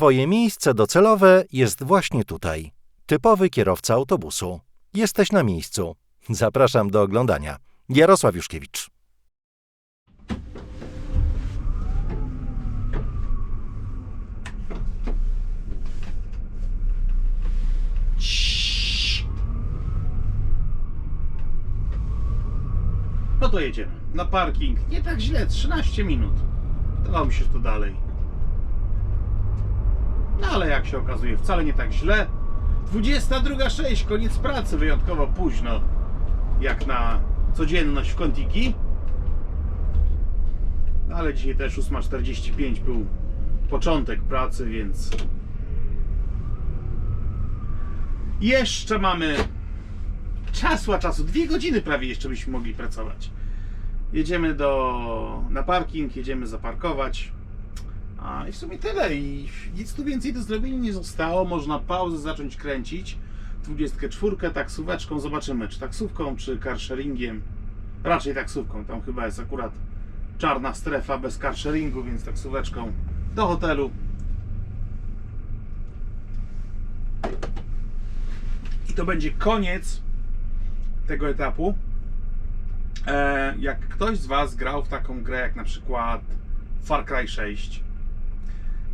Twoje miejsce docelowe jest właśnie tutaj. Typowy kierowca autobusu. Jesteś na miejscu. Zapraszam do oglądania. Jarosław Juszkiewicz. No to jedziemy. Na parking. Nie tak źle, 13 minut. Dawało mi się to dalej. No ale jak się okazuje, wcale nie tak źle. 22.06, koniec pracy, wyjątkowo późno. Jak na codzienność w Kontiki. No ale dzisiaj też 8.45 był początek pracy, więc jeszcze mamy czasła czasu, dwie godziny prawie jeszcze byśmy mogli pracować. Jedziemy do, na parking, jedziemy zaparkować. A i w sumie tyle. I nic tu więcej do zrobienia nie zostało. Można pauzę zacząć kręcić. 24 taksóweczką. Zobaczymy, czy taksówką, czy carsharingiem. Raczej taksówką. Tam chyba jest akurat czarna strefa bez carsharingu, więc taksóweczką do hotelu. I to będzie koniec tego etapu. E, jak ktoś z Was grał w taką grę jak na przykład Far Cry 6,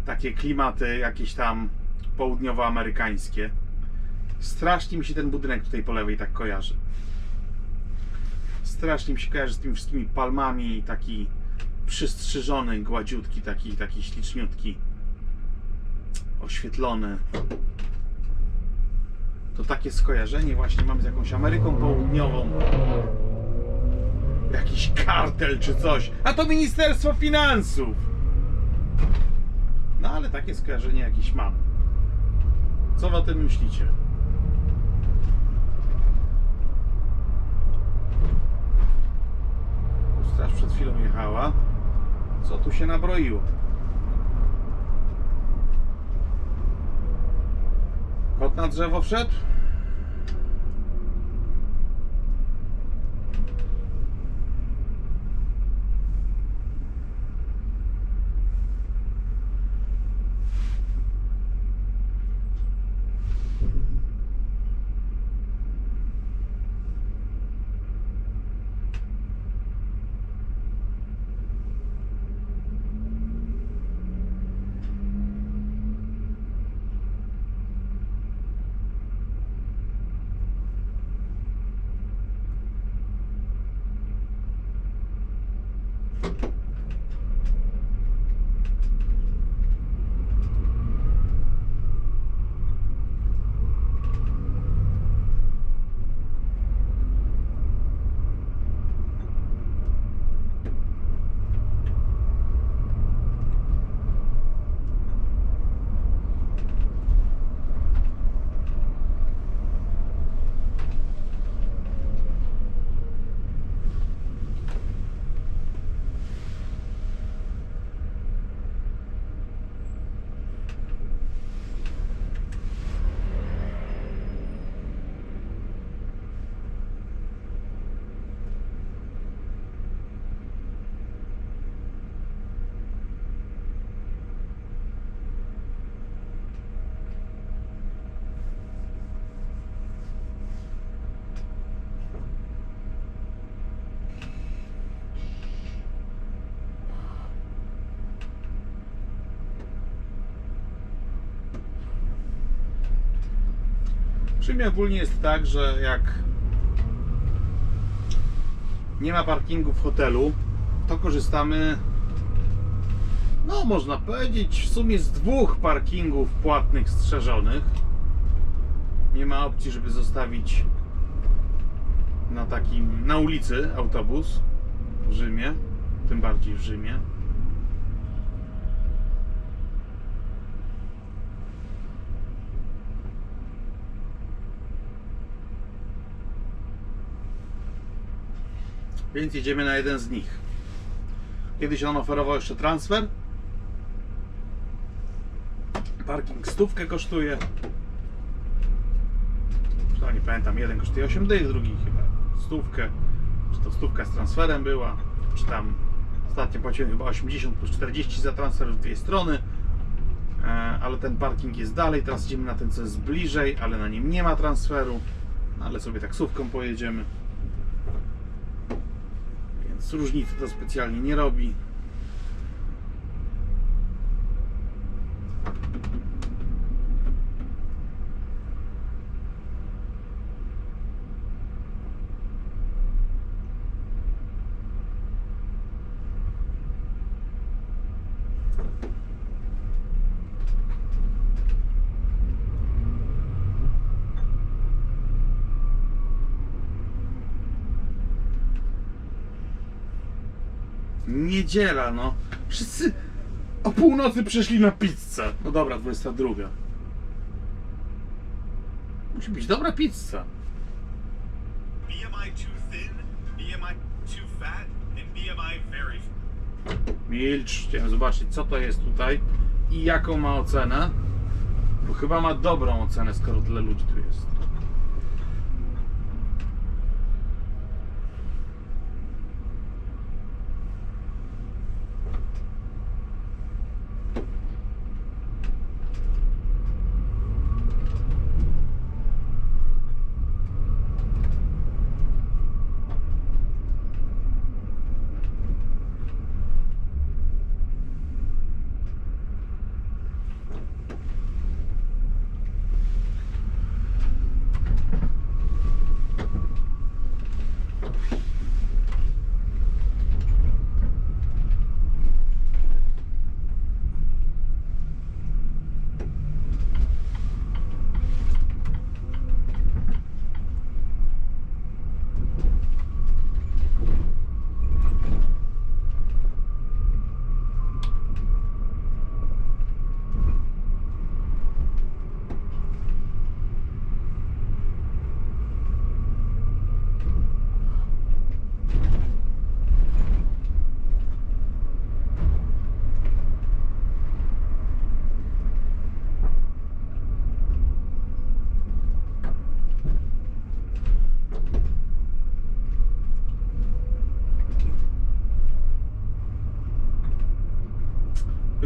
takie klimaty jakieś tam południowoamerykańskie, strasznie mi się ten budynek tutaj po lewej tak kojarzy. Strasznie mi się kojarzy z tymi wszystkimi palmami, taki przystrzyżony, gładziutki, taki, taki śliczniutki, oświetlony to takie skojarzenie właśnie mam z jakąś Ameryką Południową. Jakiś kartel czy coś. A to Ministerstwo Finansów. No ale takie skojarzenie jakieś mam. Co wy o tym myślicie? Straż przed chwilą jechała. Co tu się nabroiło? Kot na drzewo wszedł? Mnie ogólnie jest tak, że jak nie ma parkingu w hotelu, to korzystamy, no można powiedzieć, w sumie z dwóch parkingów płatnych, strzeżonych. Nie ma opcji, żeby zostawić na takim, na ulicy autobus w Rzymie, tym bardziej w Rzymie. Więc jedziemy na jeden z nich. Kiedyś on oferował jeszcze transfer. Parking stówkę kosztuje. No nie pamiętam, jeden kosztuje 8 dych, drugi chyba stówkę. Czy to stówka z transferem była, czy tam ostatnio płaciłem chyba 80 plus 40 za transfer w dwie strony. E, ale ten parking jest dalej. Teraz idziemy na ten, co jest bliżej, ale na nim nie ma transferu. No, ale sobie taksówką pojedziemy. Więc różnicy to specjalnie nie robi. Niedziela, no. Wszyscy o północy przeszli na pizzę. No dobra, 22. Musi być dobra pizza. BMI too thin, BMI too fat, and BMI very Milcz, chciałem zobaczyć co to jest tutaj i jaką ma ocenę. Bo chyba ma dobrą ocenę, skoro tyle ludzi tu jest.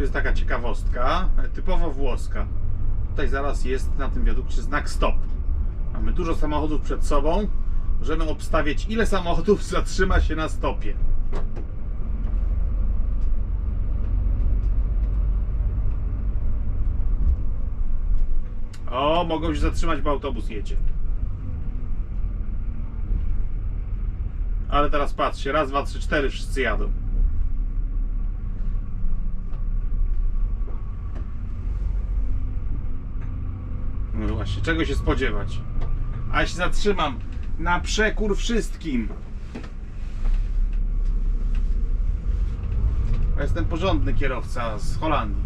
Tu jest taka ciekawostka, e, typowo włoska. Tutaj zaraz jest na tym wiadukcie znak stop. Mamy dużo samochodów przed sobą. Możemy obstawiać, ile samochodów zatrzyma się na stopie. O, mogą się zatrzymać, bo autobus jedzie. Ale teraz patrzcie, raz, dwa, trzy, cztery, wszyscy jadą. No właśnie, czego się spodziewać? A się zatrzymam na przekór wszystkim. Ja jestem porządny kierowca z Holandii.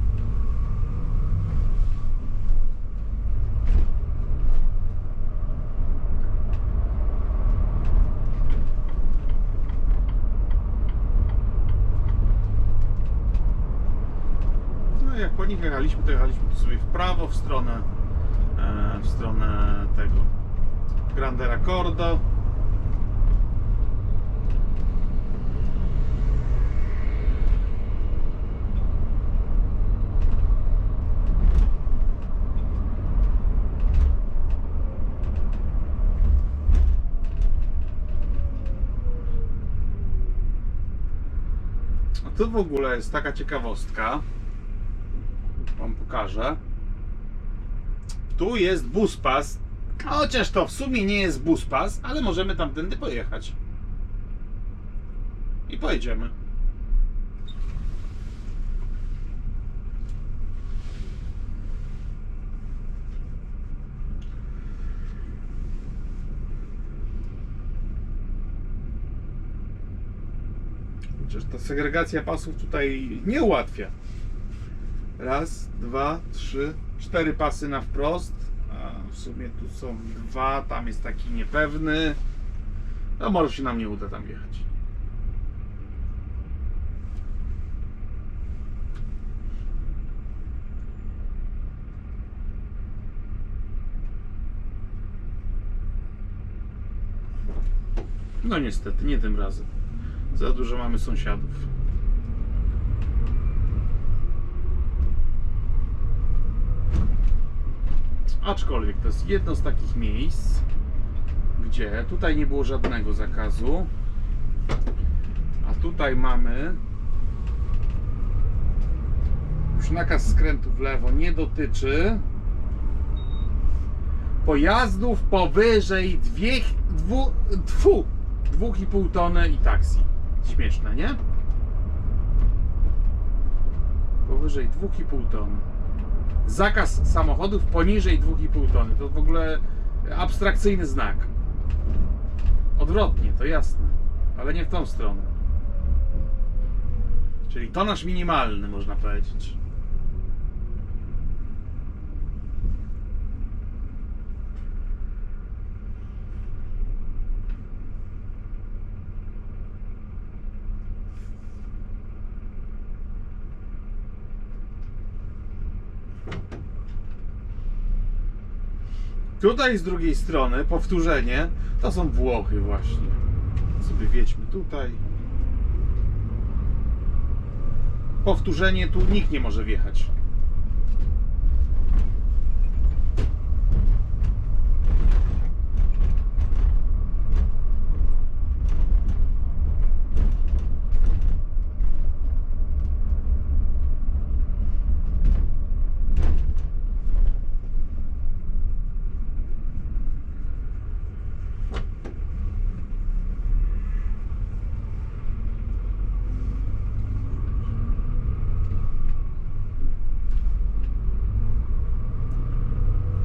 No jak po nich jechaliśmy, to jechaliśmy sobie w prawo, w stronę w stronę tego Grande Raccordo. A tu w ogóle jest taka ciekawostka. Wam pokażę. Tu jest buspas. Chociaż to w sumie nie jest buspas, ale możemy tamtędy pojechać. I pojedziemy. Chociaż ta segregacja pasów tutaj nie ułatwia. Raz, dwa, trzy, cztery pasy na wprost. A w sumie tu są dwa, tam jest taki niepewny. No może się nam nie uda tam jechać. No niestety, nie tym razem. Za dużo mamy sąsiadów. Aczkolwiek to jest jedno z takich miejsc, gdzie tutaj nie było żadnego zakazu. A tutaj mamy już nakaz skrętu w lewo nie dotyczy pojazdów powyżej 2,5 tony i taksi. Śmieszne, nie? Powyżej 2,5 tony. Zakaz samochodów poniżej 2,5 tony. To w ogóle abstrakcyjny znak. Odwrotnie, to jasne. Ale nie w tą stronę. Czyli tonaż minimalny, można powiedzieć. Tutaj z drugiej strony powtórzenie to są Włochy właśnie. Sobie wiedźmy tutaj. Powtórzenie tu nikt nie może wjechać.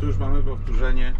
Tu już mamy powtórzenie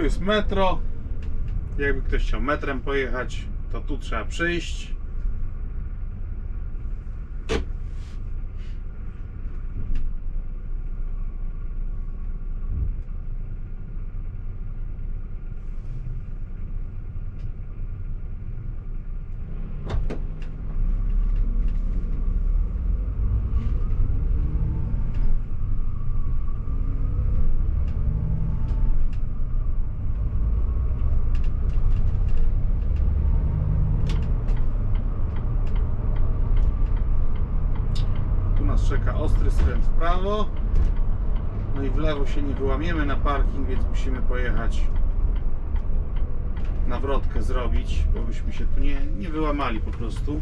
Tu jest metro. Jakby ktoś chciał metrem pojechać, to tu trzeba przyjść. Prawo. No i w lewo się nie wyłamiemy na parking, więc musimy pojechać nawrotkę zrobić, bo byśmy się tu nie, nie wyłamali po prostu.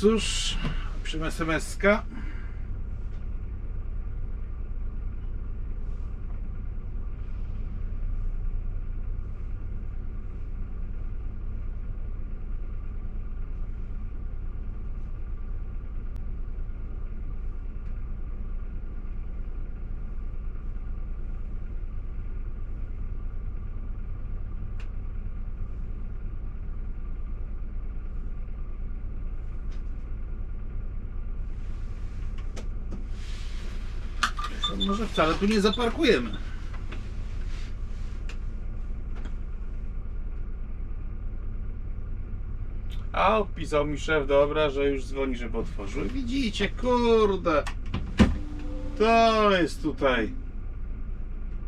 Cóż, przy SMS-ka. To może wcale tu nie zaparkujemy. A, pisał mi szef, dobra, że już dzwoni, żeby otworzył. Widzicie, kurde. To jest tutaj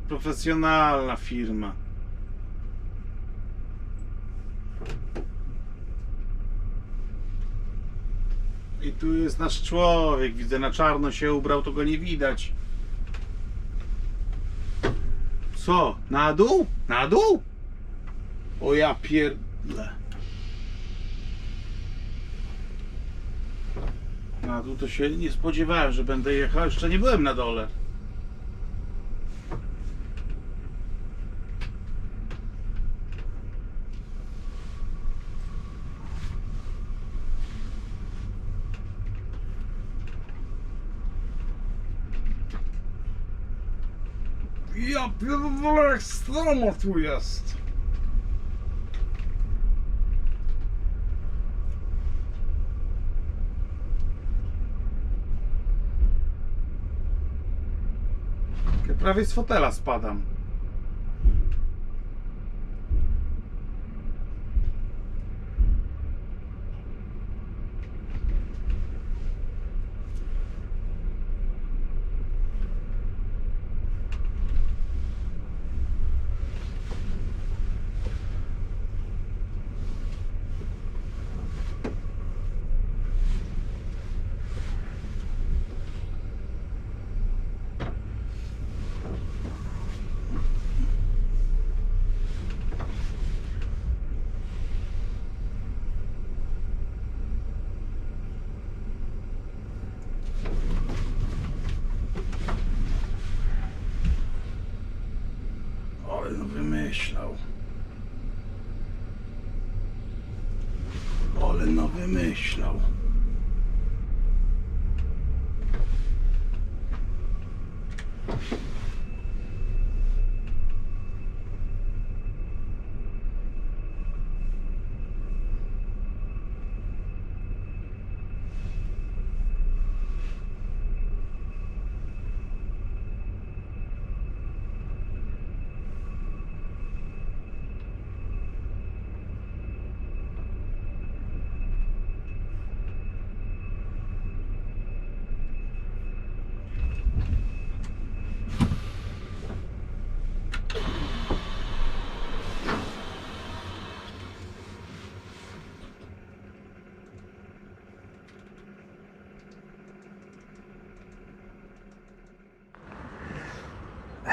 profesjonalna firma. I tu jest nasz człowiek. Widzę, na czarno się ubrał, to go nie widać. Co? Na dół? Na dół? O ja pierdle. Na dół to się nie spodziewałem, że będę jechał. Jeszcze nie byłem na dole. Ja pierdolę, jak stromo tu jest. Prawie z fotela spadam. myślał.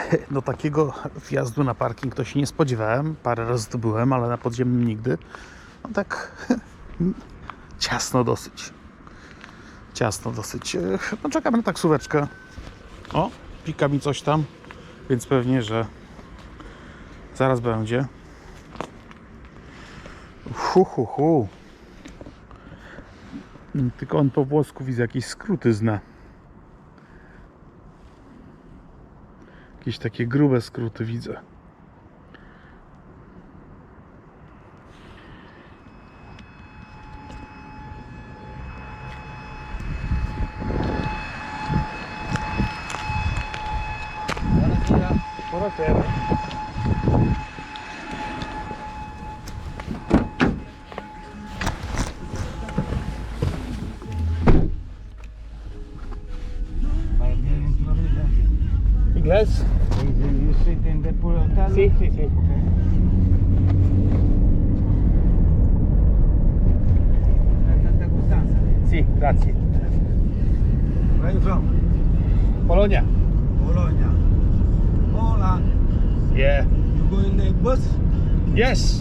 no takiego wjazdu na parking to się nie spodziewałem. Parę razy tu byłem, ale na podziemnym nigdy. No tak ciasno dosyć. Ciasno dosyć. No czekamy na taksóweczkę. O, pika mi coś tam, więc pewnie, że zaraz będzie. Hu, hu, hu. Tylko on po włosku widzę jakieś skróty zna. Jakieś takie grube skróty widzę. Inglés? Yes.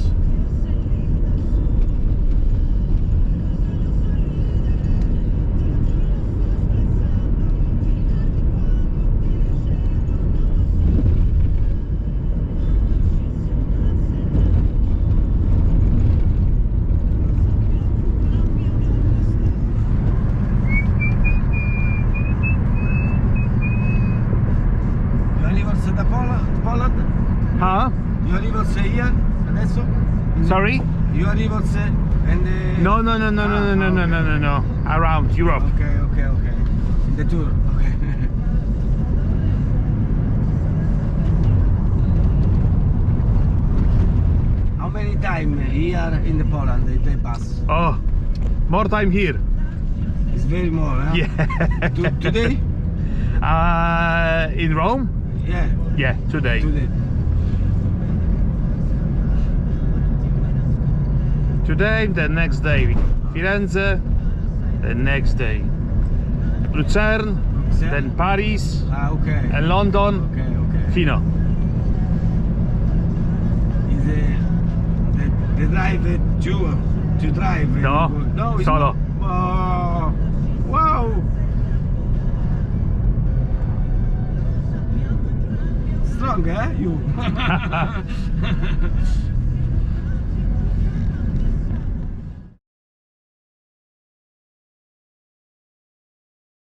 Evox and the... No, no, no, no, ah, no, no, okay. no, no, no, no. Around Europe. Okay, okay, okay. The tour, okay. How many time here in the Poland they, pass? Oh, more time here. It's very more, huh? Yeah. today? Uh, in Rome? Yeah. Yeah, today. Today. Today, the next day. Firenze, the next day. Lucerne, Lucerne. then Paris, Ah, okay. and London, Okay, okay. Fino. Is the, the, the drive uh, to to drive? No, no, solo. Not. Oh, wow. Strong, eh? You.